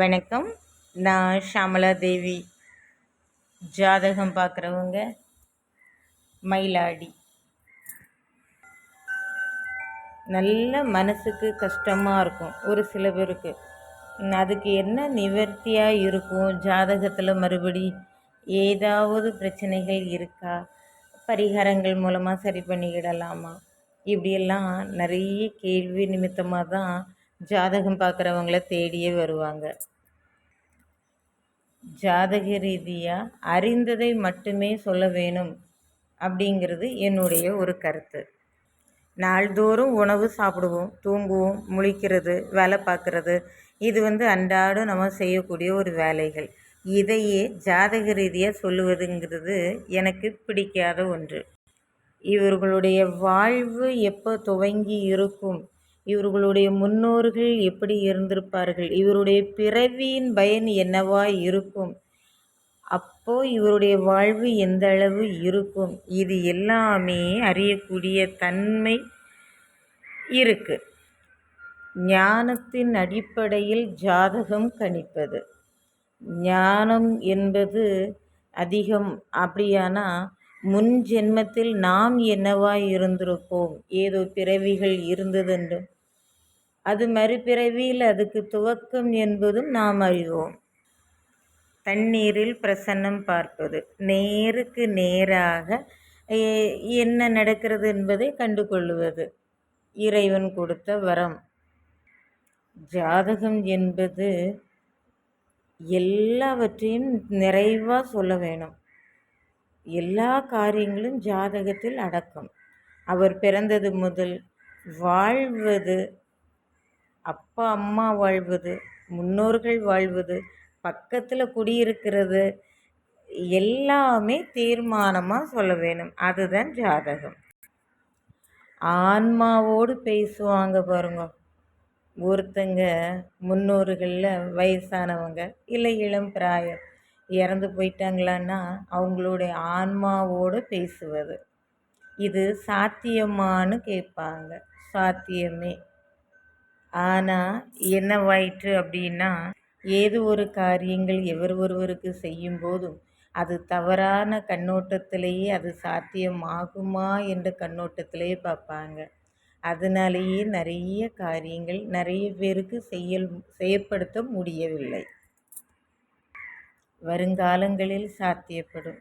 வணக்கம். நான் ஷாமலா தேவி. ஜாதகம் பார்க்குறவங்க மயிலாடி. நல்ல மனசுக்கு கஷ்டமாக இருக்கும் ஒரு சில பேருக்கு. அதுக்கு என்ன நிவர்த்தியாக இருக்கும்? ஜாதகத்தில் மறுபடி ஏதாவது பிரச்சனைகள் இருக்கா? பரிகாரங்கள் மூலமாக சரி பண்ணிக்கிடலாமா? இப்படியெல்லாம் நிறைய கேள்வி நிமித்தமாக தான் ஜாதகம் பார்க்குறவங்கள தேடியே வருவாங்க. ஜாதக ரீதியாக அறிந்ததை மட்டுமே சொல்ல வேணும் அப்படிங்கிறது என்னுடைய ஒரு கருத்து. நாள்தோறும் உணவு சாப்பிடுவோம் தூங்குவோம் முழிக்கிறது வேலை பார்க்குறது. இது வந்து அன்றாடம் நம்ம செய்யக்கூடிய ஒரு வேலைகள். இதையே ஜாதக ரீதியாக சொல்லுவதுங்கிறது எனக்கு பிடிக்காத ஒன்று. இவர்களுடைய வாழ்வு எப்போ துவங்கி இருக்கும் இவர்களுடைய முன்னோர்கள் எப்படி இருந்திருப்பார்கள்? இவருடைய பிறவியின் பயன் என்னவா இருக்கும்? அப்போ இவருடைய வாழ்வு எந்த அளவு இருக்கும்? இது எல்லாமே அறியக்கூடிய தன்மை இருக்கு. ஞானத்தின் அடிப்படையில் ஜாதகம் கணிப்பது. ஞானம் என்பது அதிகம் அப்படியானா முன் ஜென்மத்தில் நாம் என்னவாய் இருந்திருப்போம்? ஏதோ பிறவிகள் இருந்ததென்று. அது மறுபிறவியில் அதுக்கு துவக்கம் என்பதும் நாம் அறிவோம். தண்ணீரில் பிரசன்னம் பார்ப்பது. நேருக்கு நேராக என்ன நடக்கிறது என்பதை கண்டுகொள்வது. இறைவன் கொடுத்த வரம். ஜாதகம் என்பது எல்லாவற்றையும் நிறைவாக சொல்ல வேணும். எல்லா காரியங்களும் ஜாதகத்தில் அடக்கம். அவர் பிறந்தது முதல் வாழ்வது அப்பா அம்மா வாழ்வது முன்னோர்கள் வாழ்வது பக்கத்தில் குடியிருக்கிறது எல்லாமே தீர்மானமாக சொல்ல வேணும். அதுதான் ஜாதகம். ஆன்மாவோடு பேசுவாங்க பாருங்க. ஒருத்தங்க முன்னோர்களில் வயசானவங்க இல்லை இளம் பிராயம் இறந்து போயிட்டாங்களான்னா அவங்களுடைய ஆன்மாவோடு பேசுவது. இது சாத்தியமானு கேட்பாங்க. சாத்தியமே. ஆனால் என்னவாயிற்று அப்படின்னா ஏது ஒரு காரியங்கள் எவர் ஒருவருக்கு செய்யும் போதும் அது தவறான கண்ணோட்டத்திலேயே அது சாத்தியமாகுமா என்ற கண்ணோட்டத்திலேயே பார்ப்பாங்க. அதனாலேயே நிறைய காரியங்கள் நிறைய பேருக்கு செய்யல் செயற்படுத்த முடியவில்லை. வருங்காலங்களில் சாத்தியப்படும்.